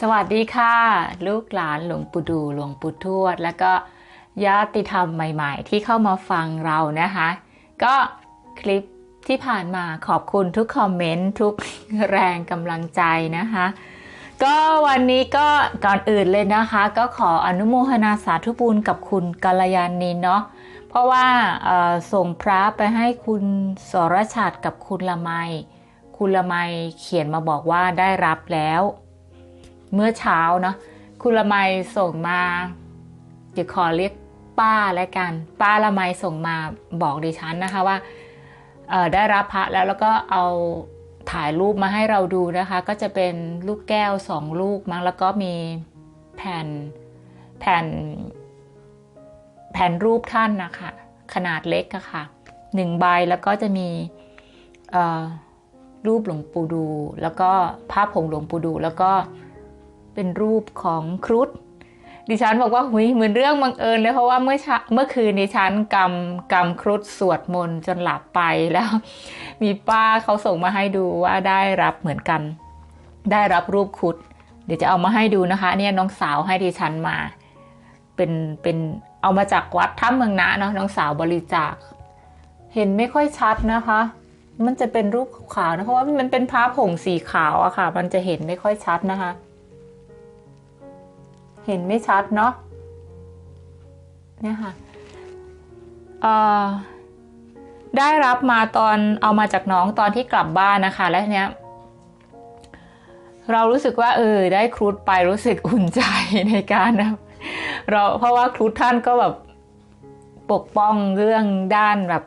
สวัสดีค่ะ ลูกหลานหลวงปู่ดูหลวงปู่ทวด แล้วก็ญาติธรรมใหม่ ๆ ที่เข้ามาฟังเรานะคะ ก็คลิปที่ผ่านมาขอบคุณทุกคอมเมนต์ทุกแรงกำลังใจนะคะ ก็วันนี้ก็ก่อนอื่นเลยนะคะ ก็ขออนุโมทนาสาธุบุญกับคุณกัลยาณีเนาะเพราะว่าส่งพระไปให้คุณสรชัดกับคุณละไม คุณละไมเขียนมาบอกว่าได้รับแล้ว เมื่อเช้าเนาะคุณละไมส่งมาเดี๋ยวขอเรียกป้าแล้วกัน ป้าละไมส่งมาบอกดิฉันนะคะว่าได้รับพระแล้วแล้วก็เอาถ่ายรูปมาให้เราดูนะคะ ก็จะเป็นลูกแก้วสองลูกมั้งแล้วก็มีแผ่นแผ่น แผ่นรูปท่านนะคะขนาดเล็กอะค่ะหนึ่งใบแล้วก็จะมีรูปหลวงปู่ดู แล้วก็ภาพผงหลวงปู่ดู แล้วก็ เป็นรูปของครุฑดิฉันบอกว่าหุยเหมือนเรื่องบังเอิญเลยเพราะว่าเมื่อเช้าเมื่อคืนดิฉันกำกำครุฑสวดมนต์จนหลับไปแล้ว มีป้าเขาส่งมาให้ดูว่าได้รับเหมือนกัน ได้รับรูปครุฑเดี๋ยวจะเอามาให้ดูนะคะ เนี่ยน้องสาวให้ดิฉันมา เป็นเป็นเอามาจากวัดถ้ำเมืองนะเนาะน้องสาวบริจาค เห็นไม่ค่อยชัดนะคะ มันจะเป็นรูปขาวนะเพราะว่ามันเป็นพระผงสีขาวอะค่ะ มันจะเห็นไม่ค่อยชัดนะคะ เห็นไม่ชัดเนาะเนี่ยค่ะเอ่อได้รับมาตอนเอามาจากน้องตอนที่กลับบ้านนะคะ แล้วเนี้ยเรารู้สึกว่า เออ ได้ครูดไปรู้สึกอุ่นใจในการนะเราเพราะว่าครูท่านก็แบบปกป้องเรื่องด้านแบบ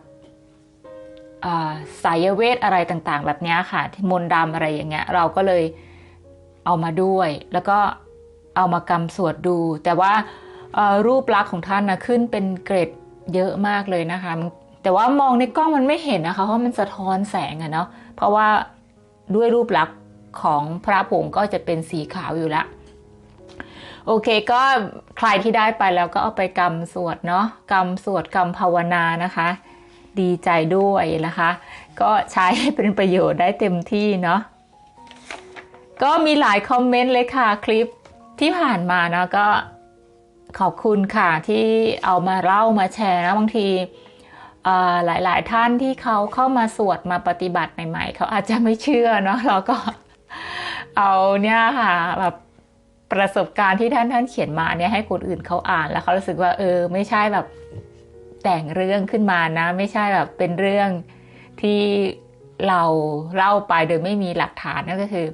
สายเวทอะไรต่างๆ แบบนี้ค่ะที่มนต์ดำอะไรอย่างเงี้ย เราก็เลยเอามาด้วย แล้วก็ เอามากำสวดดู แต่ว่ารูปลักษณ์ของท่านนะขึ้นเป็นเกรดเยอะมากเลยนะคะ แต่ว่ามองในกล้องมันไม่เห็นนะคะ เพราะมันสะท้อนแสงอะเนาะเพราะว่าด้วยรูปลักษณ์ของพระผงก็จะเป็นสีขาวอยู่แล้วโอเคก็ใครที่ได้ไปแล้วก็เอาไปกำสวดเนาะกำสวดกำภาวนานะคะ ดีใจด้วยนะคะ ก็ใช้ให้เป็นประโยชน์ได้เต็มที่เนาะก็มีหลายคอมเมนต์เลยค่ะคลิป ที่ผ่านมานะก็ขอบคุณค่ะที่เอามาเล่ามาแชร์นะบางทีอ่อหลาย ๆ ท่านที่เขาเข้ามาสวดมาปฏิบัติใหม่ ๆ เขาอาจจะไม่เชื่อเนาะเราก็เอาเนี่ยค่ะแบบประสบการณ์ที่ท่านท่านเขียนมาเนี่ยให้คนอื่นเขาอ่านแล้วเขารู้สึกว่าเออ ไม่ใช่แบบแต่งเรื่องขึ้นมานะ ไม่ใช่แบบเป็นเรื่องที่เราเล่าไปโดยไม่มีหลักฐานนั่นก็คือ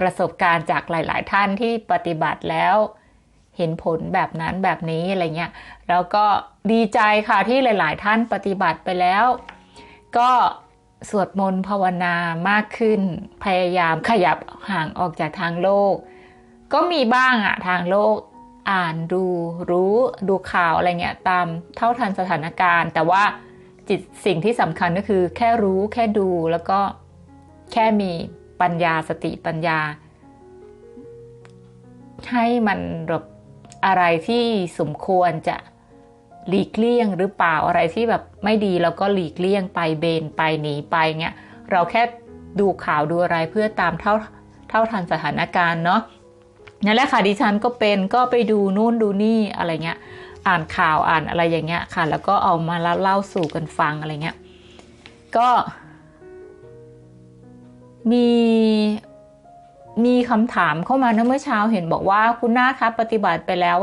ประสบการณ์จากหลาย ๆ ท่านที่ปฏิบัติแล้ว เห็นผลแบบนั้นแบบนี้อะไรเงี้ยแล้วก็ดีใจค่ะที่หลาย ๆ ท่านปฏิบัติไปแล้ว ก็สวดมนต์ภาวนามากขึ้น พยายามขยับห่างออกจากทางโลก ก็มีบ้างอะทางโลก อ่านดูรู้ดูข่าวอะไรเงี้ยตามเท่าทันสถานการณ์ แต่ว่าจิตสิ่งที่สำคัญก็คือแค่รู้แค่ดูแล้วก็แค่มี ปัญญาสติปัญญา ให้มันแบบอะไรที่สมควรจะหลีกเลี่ยงหรือเปล่าอะไรที่แบบไม่ดีเราก็หลีกเลี่ยงไปเบนไปหนีไปเงี้ยเราแค่ดูข่าวดูอะไรเพื่อตามเท่าเท่าทันสถานการณ์เนาะนั่นแหละค่ะดิฉันก็เป็นก็ไปดูนู่นดูนี่อะไรเงี้ย อ่านข่าวอ่านอะไรอย่างเงี้ยค่ะ แล้วก็เอามาเล่าเล่าสู่กันฟังอะไรเงี้ย ก็ มีมีคำถามเข้ามานะเมื่อเช้าเห็นบอกว่าคุณหน้าคะปฏิบัติไปแล้ว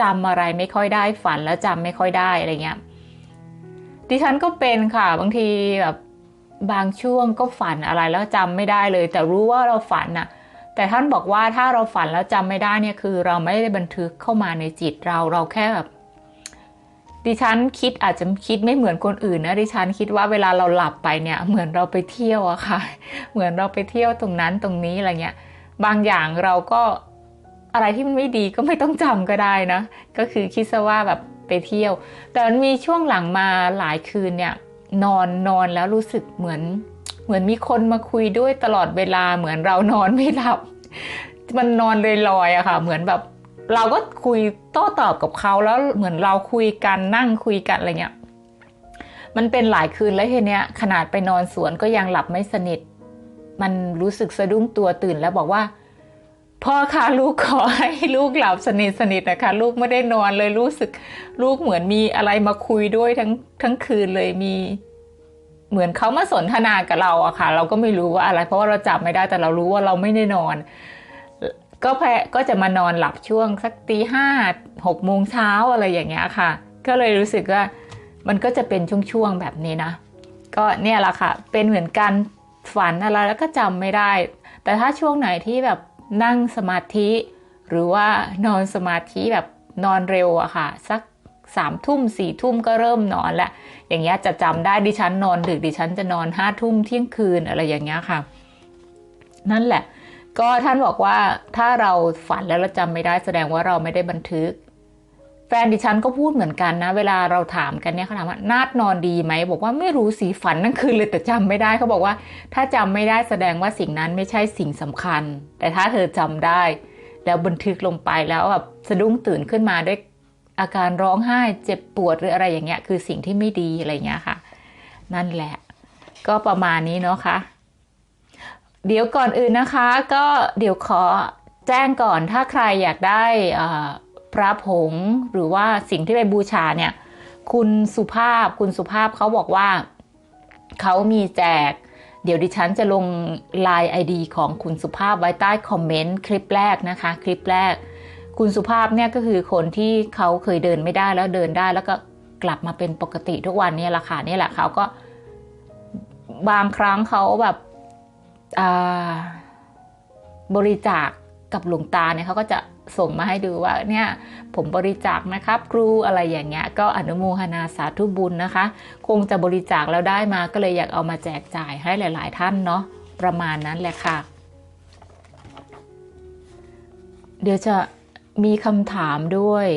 จำอะไรไม่ค่อยได้ฝันแล้วจำไม่ค่อยได้อะไรเงี้ยดิฉันก็เป็นค่ะ บางทีแบบบางช่วงก็ฝันอะไรแล้วจำไม่ได้เลย แต่รู้ว่าเราฝันน่ะ แต่ท่านบอกว่าถ้าเราฝันแล้วจำไม่ได้เนี่ยคือ เราไม่ได้บันทึกเข้ามาในจิตเราเราแค่แบบ ดิฉันคิดอาจจะคิดไม่เหมือนคนอื่นนะดิฉันคิดว่าเวลาเราหลับไปเนี่ย เหมือนเราไปเที่ยวอะค่ะ เหมือนเราไปเที่ยวตรงนั้นตรงนี้อะไรเงี้ยบางอย่างเราก็อะไรที่มันไม่ดีก็ไม่ต้องจำก็ได้นะ ก็คือคิดซะว่าแบบไปเที่ยว แต่มันมีช่วงหลังมาหลายคืนเนี่ยนอนนอนแล้วรู้สึกเหมือนเหมือนมีคนมาคุยด้วยตลอดเวลาเหมือนเรานอนไม่หลับ มันนอนเลยลอยๆอะค่ะ เหมือนแบบ เราก็คุยโต้ตอบกับเขาแล้วเหมือนเราคุยกันนั่งคุยกันอะไรเงี้ยมันเป็นหลายคืนแล้วทีเนี้ย ขนาดไปนอนสวนก็ยังหลับไม่สนิท มันรู้สึกสะดุ้งตัวตื่นแล้วบอกว่า พ่อคะลูกขอให้ลูกหลับสนิทสนิทนะคะ ลูกไม่ได้นอนเลยรู้สึก ลูกเหมือนมีอะไรมาคุยด้วยทั้งทั้งคืนเลยมี เหมือนเขามาสนทนากับเราอะค่ะ เราก็ไม่รู้ว่าอะไร เพราะว่าเราจับไม่ได้แต่เรารู้ว่าเราไม่ได้นอน ก็แพก็จะมานอนหลับช่วงสักตีห้าหกโมงเช้าอะไรอย่างเงี้ยค่ะ ก็เลยรู้สึกว่ามันก็จะเป็นช่วงๆแบบนี้นะ ก็เนี่ยแหละค่ะ เป็นเหมือนกันฝันอะไรแล้วก็จำไม่ได้ แต่ถ้าช่วงไหนที่แบบนั่งสมาธิ หรือว่านอนสมาธิแบบนอนเร็วอะค่ะ สักสามทุ่มสี่ทุ่มก็เริ่มนอนแล้วอย่างเงี้ยจะจำได้ดิฉันนอนดึกดิฉันจะนอนห้าทุ่มเที่ยงคืนอะไรอย่างเงี้ยค่ะ นั่นแหละ ก็ท่านบอกว่าถ้าเราฝันแล้วเราจำไม่ได้แสดงว่าเราไม่ได้บันทึก แฟนดิฉันก็พูดเหมือนกันนะ เวลาเราถามกันเนี่ยเขาถามว่านาดนอนดีไหมบอกว่าไม่รู้สีฝันนั่นคือเลยแต่จำไม่ได้เขาบอกว่า ถ้าจำไม่ได้แสดงว่าสิ่งนั้นไม่ใช่สิ่งสำคัญ แต่ถ้าเธอจำได้ แล้วบันทึกลงไปแล้วแบบสะดุ้งตื่นขึ้นมาด้วยอาการร้องไห้เจ็บปวดหรืออะไรอย่างเงี้ยคือสิ่งที่ไม่ดีอะไรเงี้ยค่ะ นั่นแหละ ก็ประมาณนี้เนาะค่ะ เดี๋ยวก่อนอื่นนะคะก็เดี๋ยวขอแจ้งก่อนถ้าใครอยากได้พระผงหรือว่าสิ่งที่ไปบูชาเนี่ย คุณสุภาพคุณสุภาพเขาบอกว่าเขามีแจก เดี๋ยวดิฉันจะลง Line ID ของคุณสุภาพไว้ใต้คอมเมนต์คลิปแรกนะคะ คลิปแรก คุณสุภาพเนี่ยก็คือคนที่เขาเคยเดินไม่ได้แล้วเดินได้แล้วก็กลับมาเป็นปกติทุกวันนี้แหละค่ะนี่แหละเขาก็บางครั้งเขาแบบ บริจาคกับหลวงตาเนี่ยเขาก็จะส่งมาให้ดูว่าเนี่ยผมบริจาคนะครับ ครูอะไรอย่างเงี้ยก็อนุโมทนาสาธุบุญนะคะ คงจะบริจาคแล้วได้มาก็เลยอยากเอามาแจกจ่ายให้หลาย ๆ ท่านเนาะประมาณนั้นแหละค่ะ เดี๋ยวจะมีคำถามด้วย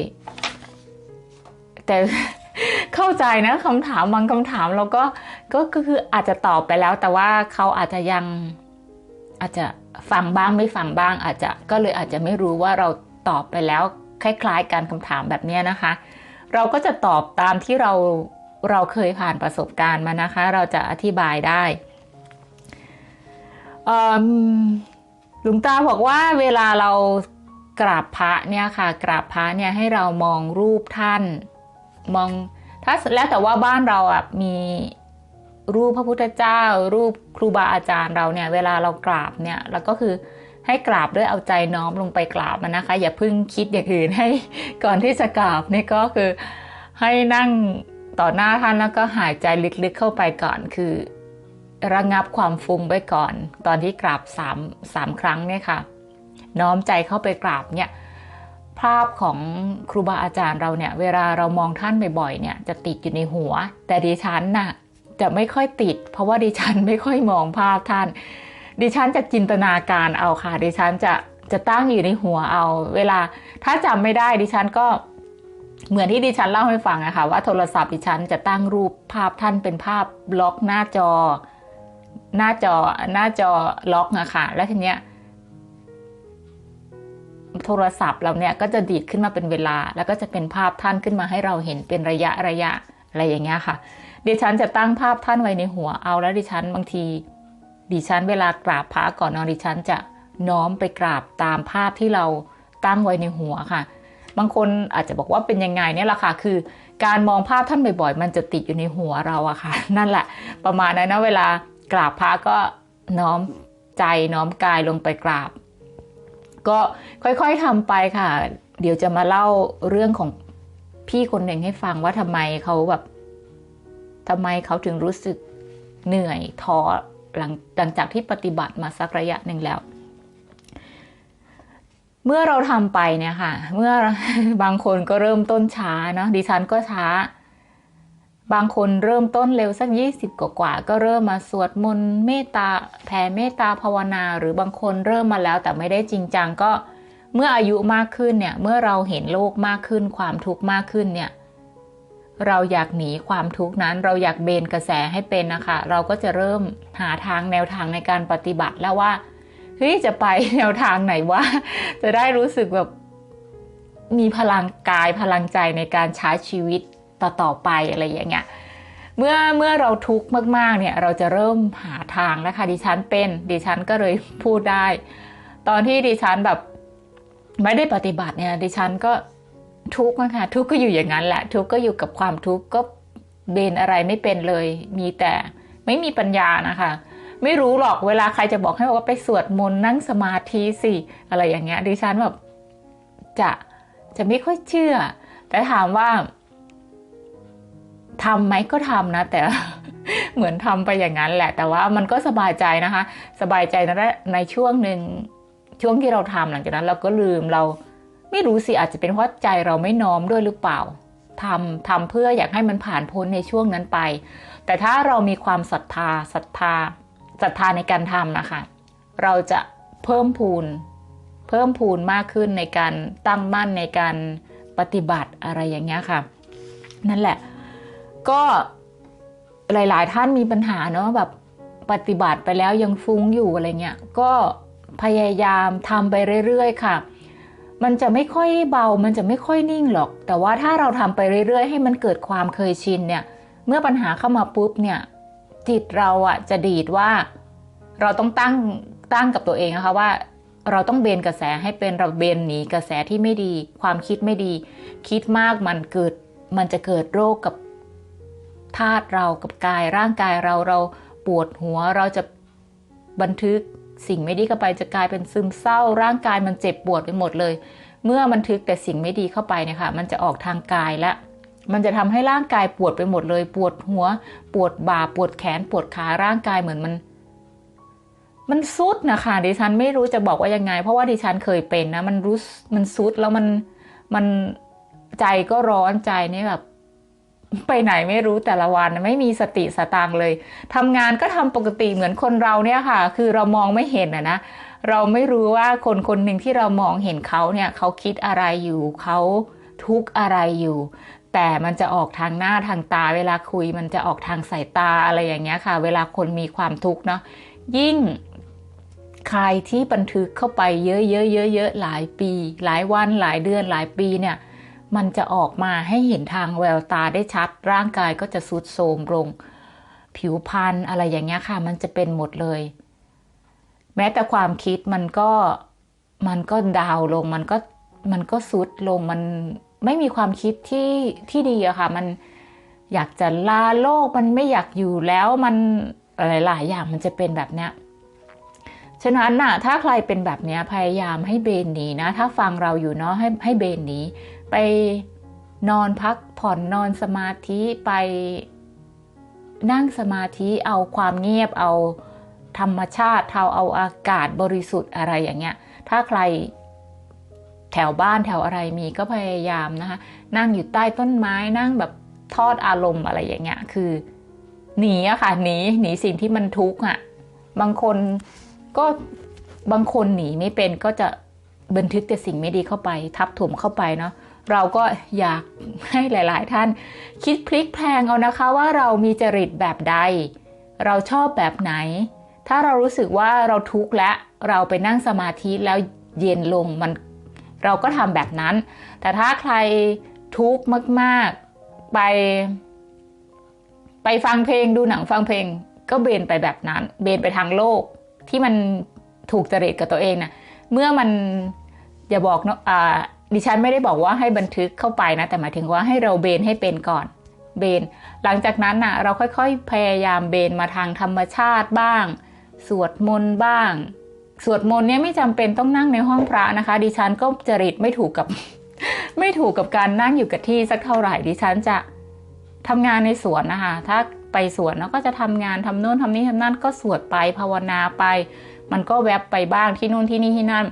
แต่เข้าใจนะคำถามบางคำถามเราก็ก็คืออาจจะตอบไปแล้ว แต่ว่าเขาอาจจะยัง อาจจะฟังบ้างไม่ฟังบ้าง อาจจะก็เลยอาจจะไม่รู้ว่าเราตอบไปแล้วคล้ายๆการคำถามแบบนี้นะคะ เราก็จะตอบตามที่เราเราเคยผ่านประสบการณ์มานะคะ เราจะอธิบายได้หลวงตาบอกว่าเวลาเรากราบพระเนี่ยค่ะ กราบพระเนี่ยให้เรามองรูปท่าน มองถ้าแล้วแต่ว่าบ้านเราอะมี รูปพระพุทธเจ้า รูปครูบาอาจารย์เราเนี่ย เวลาเรากราบเนี่ยเราก็คือให้กราบด้วยเอาใจน้อมลงไปกราบมันนะคะ อย่าเพิ่งคิดอย่างอื่นให้ก่อนที่จะกราบนี่ก็คือให้นั่งต่อหน้าท่านแล้วก็หายใจลึกๆเข้าไปก่อนคือ ระงับความฟุ้งไว้ก่อน ตอนที่กราบสามสามครั้งเนี่ยค่ะ น้อมใจเข้าไปกราบเนี่ยภาพของครูบาอาจารย์เราเนี่ย เวลาเรามองท่านบ่อยๆเนี่ยจะติดอยู่ในหัว แต่ดิฉันน่ะ จะไม่ค่อยติด เพราะว่าดิฉันไม่ค่อยมองภาพท่าน ดิฉันจะจินตนาการเอาค่ะ ดิฉันจะจะตั้งอยู่ในหัวเอา เวลา ถ้าจำไม่ได้ดิฉันก็เหมือนที่ดิฉันเล่าให้ฟังอะค่ะว่าโทรศัพท์ดิฉันจะตั้งรูปภาพท่านเป็นภาพล็อกหน้าจอ หน้าจอหน้าจอล็อกอะค่ะ แล้วทีเนี้ยโทรศัพท์เราเนี่ยก็จะดีดขึ้นมาเป็นเวลา แล้วก็จะเป็นภาพท่านขึ้นมาให้เราเห็นเป็นระยะระยะ อะไรอย่างเงี้ยค่ะ ดิฉันจะตั้งภาพท่านไว้ในหัวเอาแล้วดิฉันบางที ดิฉันเวลากราบพระก่อนนอนดิฉันจะน้อมไปกราบตามภาพที่เราตั้งไว้ในหัวค่ะ บางคนอาจจะบอกว่าเป็นยังไงเนี่ยแหละค่ะ คือการมองภาพท่านบ่อยๆ มันจะติดอยู่ในหัวเราอะค่ะ นั่นแหละ ประมาณนั้นนะเวลากราบพระก็น้อมใจน้อมกายลงไปกราบ ก็ค่อยๆทำไปค่ะ เดี๋ยวจะมาเล่าเรื่องของ พี่คนหนึ่งให้ฟังว่าทำไมเขาแบบทำไมเขาถึงรู้สึกเหนื่อยท้อหลังหลังจากที่ปฏิบัติมาสักระยะหนึ่งแล้ว เมื่อเราทำไปเนี่ยค่ะ เมื่อบางคนก็เริ่มต้นช้าเนาะดิฉันก็ช้า บางคนเริ่มต้นเร็วสักยี่สิบกว่าก็เริ่มมาสวดมนต์เมตตาแผ่เมตตาภาวนา หรือบางคนเริ่มมาแล้วแต่ไม่ได้จริงจังก็เเมื่ออายุมากขึ้นเนี่ย เมื่อเราเห็นโลกมากขึ้น ความทุกข์มากขึ้นเนี่ย เราอยากหนีความทุกข์นั้น เราอยากเบนกระแสให้เป็นนะคะ เราก็จะเริ่มหาทางแนวทางในการปฏิบัติแล้วว่า เฮ้ย จะไปแนวทางไหนว่า จะได้รู้สึกแบบมีพลังกายพลังใจในการใช้ชีวิตต่อตอไปอะไรอย่างเงี้ย เมื่อเมื่อเราทุกข์มากๆเนี่ย เราจะเริ่มหาทางแล้วค่ะดิฉันเป็นดิฉันก็เลยพูดได้ ตอนที่ดิฉันแบบ ไม่ได้ปฏิบัติเนี่ยดิฉันก็ทุกข์นะคะทุกข์ก็อยู่อย่างนั้นแหละ ทุกข์ก็อยู่กับความทุกข์ก็เบนอะไรไม่เป็นเลย มีแต่ไม่มีปัญญานะคะ ไม่รู้หรอกเวลาใครจะบอกให้ว่าไปสวดมนต์นั่งสมาธิสิอะไรอย่างเงี้ยดิฉันแบบจะจะไม่ค่อยเชื่อ แต่ถามว่าทำไหมก็ทำนะ แต่เหมือนทำไปอย่างนั้นแหละ แต่ว่ามันก็สบายใจนะคะ สบายใจในในช่วงหนึ่ง ช่วงที่เราทำหลังจากนั้น เราก็ลืมเราไม่รู้สิอาจจะเป็นเพราะใจเราไม่น้อมด้วยหรือเปล่าทำทำเพื่ออยากให้มันผ่านพ้นในช่วงนั้นไป แต่ถ้าเรามีความศรัทธาศรัทธาศรัทธาในการทำนะคะ เราจะเพิ่มพูนเพิ่มพูนมากขึ้นในการตั้งมั่นในการปฏิบัติอะไรอย่างเงี้ยค่ะ นั่นแหละ ก็หลาย ๆ ท่านมีปัญหาเนาะแบบปฏิบัติไปแล้วยังฟุ้งอยู่อะไรเงี้ย ก็ พยายามทำไปเรื่อยๆ ค่ะ มันจะไม่ค่อยเบา มันจะไม่ค่อยนิ่งหรอก แต่ว่าถ้าเราทำไปเรื่อยๆ ให้มันเกิดความเคยชินเนี่ย เมื่อปัญหาเข้ามาปุ๊บเนี่ย จิตเราอะจะดีดว่า เราต้องตั้งตั้งกับตัวเองนะคะว่า เราต้องเบนกระแสให้เป็นเราเบนหนีกระแสที่ไม่ดี ความคิดไม่ดี คิดมากมันเกิด มันจะเกิดโรคกับธาตุเรากับกายร่างกายเราเราปวดหัวเราจะบันทึก สิ่งไม่ดีเข้าไปจะกลายเป็นซึมเศร้า ร่างกายมันเจ็บปวดไปหมดเลย เมื่อบันทึกแต่สิ่งไม่ดีเข้าไปเนี่ยค่ะ มันจะออกทางกายและมันจะทำให้ร่างกายปวดไปหมดเลย ปวดหัว ปวดบ่า ปวดแขน ปวดขาร่างกายเหมือนมัน มันซุดนะคะดิฉันไม่รู้จะบอกว่ายังไง เพราะว่าดิฉันเคยเป็นนะ มันรู้มันซุดแล้วมันมันใจก็ร้อนใจนี่แบบ ไปไหนไม่รู้แต่ละวันไม่มีสติสตางค์เลยทำงานก็ทำปกติเหมือนคนเราเนี่ยค่ะ คือเรามองไม่เห็นอะนะเราไม่รู้ว่าคนคนหนึ่งที่เรามองเห็นเขาเนี่ยเขาคิดอะไรอยู่เขาทุกข์อะไรอยู่ แต่มันจะออกทางหน้าทางตา เวลาคุยมันจะออกทางสายตาอะไรอย่างเงี้ยค่ะ เวลาคนมีความทุกข์เนาะยิ่งใครที่บันทึกเข้าไปเยอะๆๆๆหลายปี หลายวันหลายเดือนหลายปีเนี่ย มันจะออกมาให้เห็นทางแววตาได้ชัด ร่างกายก็จะสุดโทรมลง ผิวพรรณอะไรอย่างเงี้ยค่ะ มันจะเป็นหมดเลย แม้แต่ความคิดมันก็มันก็ดาวลง มันก็มันก็สุดลงมันไม่มีความคิดที่ที่ดีอะค่ะ มันอยากจะลาโลกมันไม่อยากอยู่แล้วมันหลายๆอย่างมันจะเป็นแบบเนี้ยฉะนั้นน่ะถ้าใครเป็นแบบเนี้ยพยายามให้เบนหนีนะ ถ้าฟังเราอยู่เนาะให้ให้เบนหนี ไปนอนพักผ่อนนอนสมาธิไปนั่งสมาธิเอาความเงียบเอาธรรมชาติเอาเอาอากาศบริสุทธิ์อะไรอย่างเงี้ย ถ้าใครแถวบ้านแถวอะไรมีก็พยายามนะคะนั่งอยู่ใต้ต้นไม้นั่งแบบทอดอารมณ์อะไรอย่างเงี้ยคือหนีอะค่ะหนีหนีสิ่งที่มันทุกข์อะบางคนก็บางคนหนีไม่เป็นก็จะบันทึกแต่สิ่งไม่ดีเข้าไป ทับถมเข้าไปเนาะ เราก็อยากให้หลาย ๆ ท่าน คิดพลิกแพลงเอานะคะว่าเรามีจริตแบบใด เราชอบแบบไหน ถ้าเรารู้สึกว่าเราทุกข์และเราไปนั่งสมาธิแล้วเย็นลงมันเราก็ทำแบบนั้น แต่ถ้าใครทุกข์มาก ๆ ไป ไปฟังเพลงดูหนังฟังเพลง ก็เบนไปแบบนั้น เบนไปทางโลกที่มันถูกจริตกับตัวเองนะเมื่อมันอย่าบอกเนาะอ่า ดิฉันไม่ได้บอกว่าให้บันทึกเข้าไปนะ แต่หมายถึงว่าให้เราเบนให้เป็นก่อนเบน หลังจากนั้นนะ่ะเราค่อยๆ พยายามเบนมาทางธรรมชาติบ้าง สวดมนต์บ้าง สวดมนต์เนี่ยไม่จำเป็นต้องนั่งในห้องพระนะคะ ดิฉันก็จริตไม่ถูกกับ ไม่ถูกกับการนั่งอยู่กับที่สักเท่าไหร่ดิฉันจะทำงานในสวนนะคะ ถ้าไปสวนแล้วก็จะทำงานทำโน่นทำนี่ทำนั่นก็สวดไปภาวนาไป มันก็แวบไปบ้างที่นู่นที่นี่ที่นั่น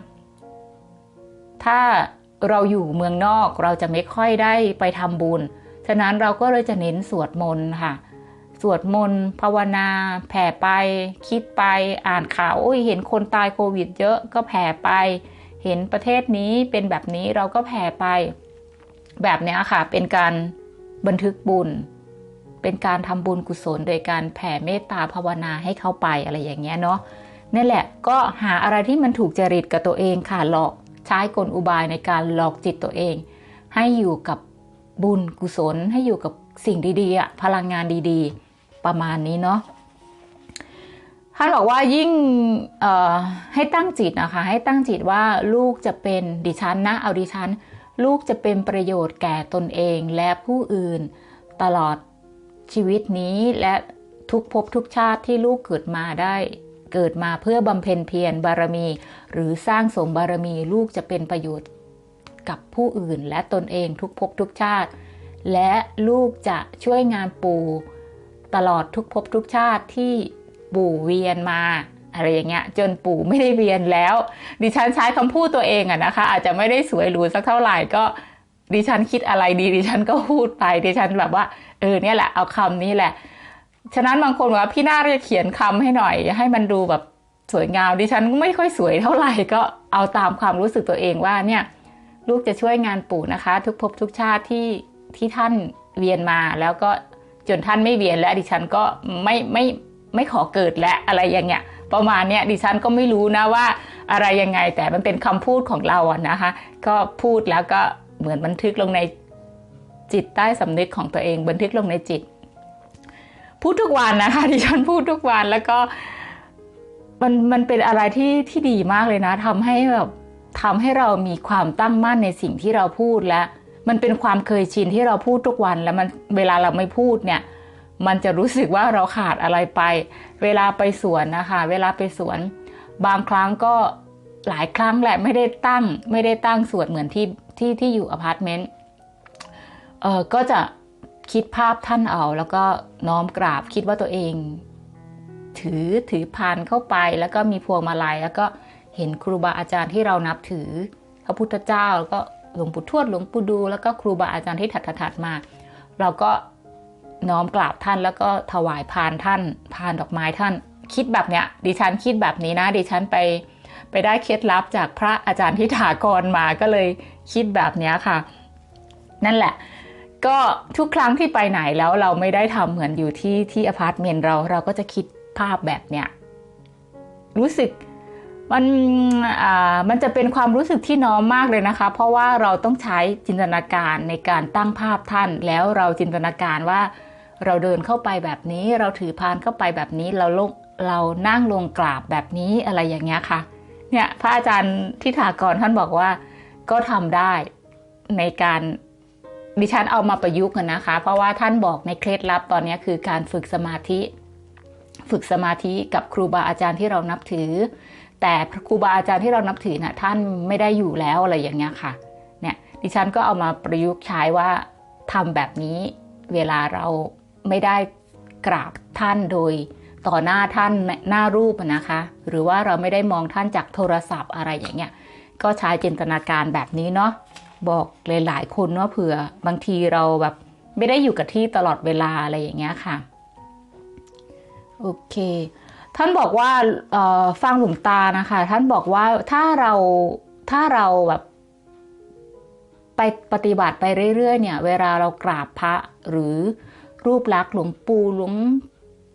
ถ้า เราอยู่เมืองนอกเราจะไม่ค่อยได้ไปทำบุญ ฉะนั้นเราก็เลยจะเน้นสวดมนต์ค่ะ สวดมนต์ภาวนา แผ่ไป คิดไปอ่านข่าวโอ้ยเห็นคนตายโควิด เยอะก็แผ่ไป เห็นประเทศนี้เป็นแบบนี้เราก็แผ่ไป แบบนี้ค่ะ เป็นการบันทึกบุญ เป็นการทำบุญกุศล โดยการแผ่เมตตาภาวนาให้เข้าไปอะไรอย่างเงี้ยเนาะนี่แหละก็หาอะไรที่มันถูกจริตกับตัวเองค่ะหลอก ใช้กลอุบายในการหลอกจิตตัวเอง ให้อยู่กับบุญกุศล ให้อยู่กับสิ่งดีๆอะพลังงานดีๆ ประมาณนี้เนาะถท่านบอกว่ายิ่งให้ตั้งจิตนะคะ ให้ตั้งจิตว่าลูกจะเป็นดิฉันนะ เอาดิฉัน ลูกจะเป็นประโยชน์แก่ตนเองและผู้อื่นตลอดชีวิตนี้และทุกภพทุกชาติที่ลูกเกิดมาได้ เกิดมาเพื่อบำเพ็ญเพียรบารมี หรือสร้างสมบารมีลูกจะเป็นประโยชน์กับผู้อื่นและตนเองทุกภพทุกชาติ และลูกจะช่วยงานปู่ตลอดทุกภพทุกชาติที่ปู่เวียนมาอะไรอย่างเงี้ยจนปู่ไม่ได้เวียนแล้ว ดิฉันใช้คำพูดตัวเองอะนะคะ อาจจะไม่ได้สวยหรูสักเท่าไหร่ก็ดิฉันคิดอะไรดีดิฉันก็พูดไปดิฉันแบบว่าเออเนี่ยแหละเอาคำนี้แหละ ฉะนั้นบางคนว่าพี่นาจะเขียนคำให้หน่อย ให้มันดูแบบสวยงามดิฉันไม่ค่อยสวยเท่าไหร่ก็เอาตามความรู้สึกตัวเองว่าเนี่ยลูกจะช่วยงานปู่นะคะ ทุกภพทุกชาติที่ที่ท่านเวียนมาแล้วก็จนท่านไม่เวียนและดิฉันก็ไม่ไม่ไม่ขอเกิดและอะไรอย่างเงี้ยประมาณเนี้ยดิฉันก็ไม่รู้นะว่าอะไรยังไงแต่มันเป็นคำพูดของเราอะนะคะ ก็พูดแล้วก็เหมือนบันทึกลงในจิตใต้สำนึกของตัวเอง บันทึกลงในจิต พูดทุกวันนะคะดิฉันพูดทุกวันแล้วก็มันมันเป็นอะไรที่ที่ดีมากเลยนะทำให้แบบทำให้เรามีความตั้งมั่นในสิ่งที่เราพูดและ มันเป็นความเคยชินที่เราพูดทุกวัน แล้วมันเวลาเราไม่พูดเนี่ย มันจะรู้สึกว่าเราขาดอะไรไป เวลาไปสวนนะคะ เวลาไปสวน บางครั้งก็หลายครั้งแหละไม่ได้ตั้งไม่ได้ตั้งสวดเหมือนที่ที่ที่อยู่อพาร์ตเมนต์เออก็จะ คิดภาพท่านเอา แล้วก็น้อมกราบคิดว่าตัวเอง ถือถือพานเข้าไปแล้วก็มีพวงมาลัย แล้วก็เห็นครูบาอาจารย์ที่เรานับถือ พระพุทธเจ้าแล้วก็หลวงปู่ทวดหลวงปู่ดู แล้วก็ครูบาอาจารย์ที่ถัดถัดมา เราก็น้อมกราบท่านแล้วก็ถวายพานท่านพานดอกไม้ท่าน คิดแบบเนี้ย ดิฉันคิดแบบนี้นะ ดิฉันไปไปได้เคล็ดลับจากพระอาจารย์ที่ถากรมาก็เลยคิดแบบนี้ค่ะ นั่นแหละ ก็ทุกครั้งที่ไปไหนแล้วเราไม่ได้ทำเหมือนอยู่ที่ที่อพาร์ตเมนต์เราเราก็จะคิดภาพแบบเนี้ยรู้สึกมันอ่ามันจะเป็นความรู้สึกที่น้อมมากเลยนะคะ เพราะว่าเราต้องใช้จินตนาการในการตั้งภาพท่าน แล้วเราจินตนาการว่าเราเดินเข้าไปแบบนี้ เราถือพานเข้าไปแบบนี้เราลงเรานั่งลงกราบแบบนี้อะไรอย่างเงี้ยค่ะ เนี่ยพระอาจารย์ที่ถากรท่านบอกว่าก็ทำได้ในการ ดิฉันเอามาประยุกต์กันนะคะ เพราะว่าท่านบอกในเคล็ดลับตอนนี้คือการฝึกสมาธิ ฝึกสมาธิกับครูบาอาจารย์ที่เรานับถือ แต่ครูบาอาจารย์ที่เรานับถือนะ่ะท่านไม่ได้อยู่แล้วอะไรอย่างเงี้ยค่ะเนี่ยดิฉันก็เอามาประยุกต์ใช้ว่าทำแบบนี้เวลาเราไม่ได้กราบท่านโดยต่อหน้าท่านหน้ารูปนะคะ หรือว่าเราไม่ได้มองท่านจากโทรศัพท์อะไรอย่างเงี้ยก็ใช้จินตนาการแบบนี้เนาะ บอกหลายๆคนว่าเผื่อบางทีเราแบบไม่ได้อยู่กับที่ตลอดเวลาอะไรอย่างเงี้ยค่ะ โอเค ท่านบอกว่าฟังหลวงตานะคะ ท่านบอกว่าถ้าเราถ้าเราแบบไปปฏิบัติไปเรื่อยๆเนี่ย เวลาเรากราบพระหรือรูปลักษณ์หลวงปู่หลวง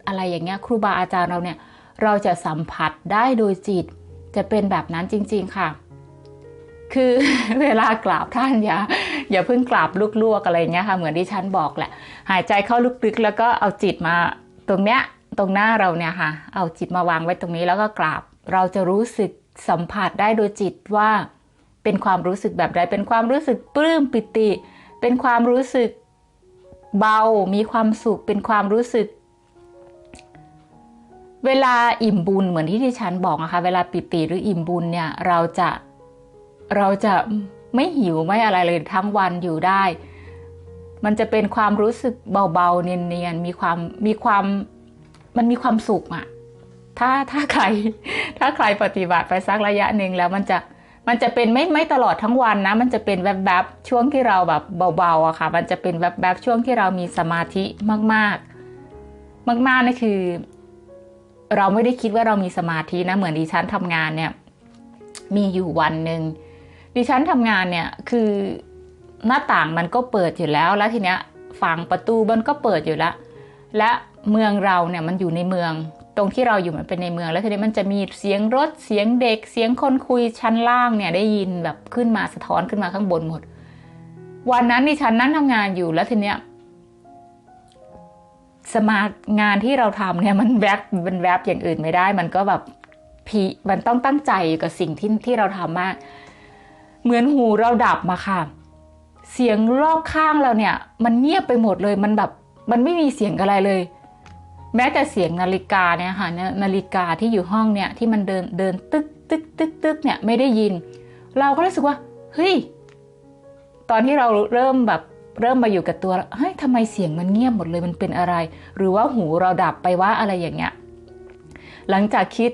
อะไรอย่างเงี้ยครูบาอาจารย์เราเนี่ย เราจะสัมผัสได้โดยจิตจะเป็นแบบนั้นจริง ๆ ค่ะ คือเวลากราบท่านอย่าอย่าเพิ่งกราบลุกลวกอะไรเงี้ยค่ะ เหมือนที่ฉันบอกแหละ หายใจเข้าลึกๆ แล้วก็เอาจิตมาตรงเนี้ยตรงหน้าเราเนี่ยค่ะ เอาจิตมาวางไว้ตรงนี้แล้วก็กราบ เราจะรู้สึกสัมผัสได้โดยจิตว่าเป็นความรู้สึกแบบใด เป็นความรู้สึกปลื้มปิติ เป็นความรู้สึกเบา มีความสุข เป็นความรู้สึก เวลาอิ่มบุญเหมือนที่ที่ฉันบอกนะคะ เวลาปิติหรืออิ่มบุญเนี่ย เราจะ เราจะไม่หิวไม่อะไรเลยทั้งวันอยู่ได้ มันจะเป็นความรู้สึกเบาๆเนียนๆมีความมีความมันมีความสุขอะถ้าถ้าใคร ถ้าใครปฏิบัติไปสักระยะหนึ่งแล้วมันจะมันจะเป็นไม่ไม่ตลอดทั้งวันนะ มันจะเป็นแวบๆช่วงที่เราแบบเบาๆอะค่ะ มันจะเป็นแวบๆช่วงที่เรามีสมาธิมากๆ มากๆนี่คือ เราไม่ได้คิดว่าเรามีสมาธินะ เหมือนดิฉันทำงานเนี่ย มีอยู่วันหนึ่ง ดิฉันทำงานเนี่ยคือหน้าต่างมันก็เปิดอยู่แล้ว แล้วทีเนี้ยฝั่งประตูมันก็เปิดอยู่แล้ว และเมืองเราเนี่ยมันอยู่ในเมือง ตรงที่เราอยู่มันเป็นในเมือง แล้วทีนี้มันจะมีเสียงรถเสียงเด็ก เสียงคนคุยชั้นล่างเนี่ยได้ยินแบบขึ้นมาสะท้อนขึ้นมาข้างบนหมด วันนั้นดิฉันนั่งทำงานอยู่แล้วทีเนี้ยสมาร์ทงานที่เราทำเนี่ยมันแวบมันแวบอย่างอื่นไม่ได้ มันก็แบบพีมันต้องตั้งใจอยู่กับสิ่งที่ที่เราทำมาก เหมือนหูเราดับมาค่ะ เสียงรอบข้างเราเนี่ย มันเงียบไปหมดเลยมันแบบมันไม่มีเสียงอะไรเลย แม้แต่เสียงนาฬิกาเนี่ยค่ะนนาฬิกาที่อยู่ห้องเนี่ยที่มันเดินเดินตึกตึกตึกตึกเนี่ยไม่ได้ยิน เราก็รู้สึกว่าเฮ้ยตอนที่เราเริ่มแบบเริ่มมาอยู่กับตัวเฮ้ยทำไมเสียงมันเงียบหมดเลยมันเป็นอะไร หรือว่าหูเราดับไปว่าอะไรอย่างเงี้ยหลังจากคิด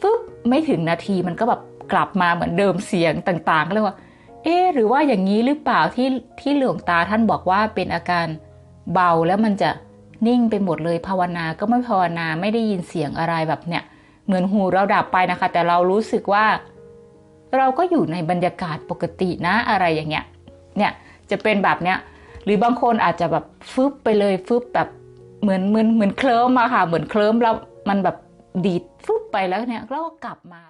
ฟึบไม่ถึงนาทีมันก็แบบ กลับมาเหมือนเดิมเสียงต่างๆก็เลยว่า เอ๊หรือว่าอย่างนี้หรือเปล่าที่ที่หลวงตาท่านบอกว่าเป็นอาการเบาแล้วมันจะนิ่งไปหมดเลยภาวนาก็ไม่ภาวนาไม่ได้ยินเสียงอะไรแบบเนี้ยเหมือนหูเราดับไปนะคะ แต่เรารู้สึกว่า เราก็อยู่ในบรรยากาศปกตินะอะไรอย่างเงี้ยเนี่ยจะเป็นแบบเนี้ยหรือบางคนอาจจะแบบฟึบไปเลยฟึบแบบเหมือนเหมือนเหมือนเคลิ้มมาค่ะ เหมือนเคลิ้มแล้วมันแบบดีดฟึบไปแล้วเนี่ยแล้วก็กลับมา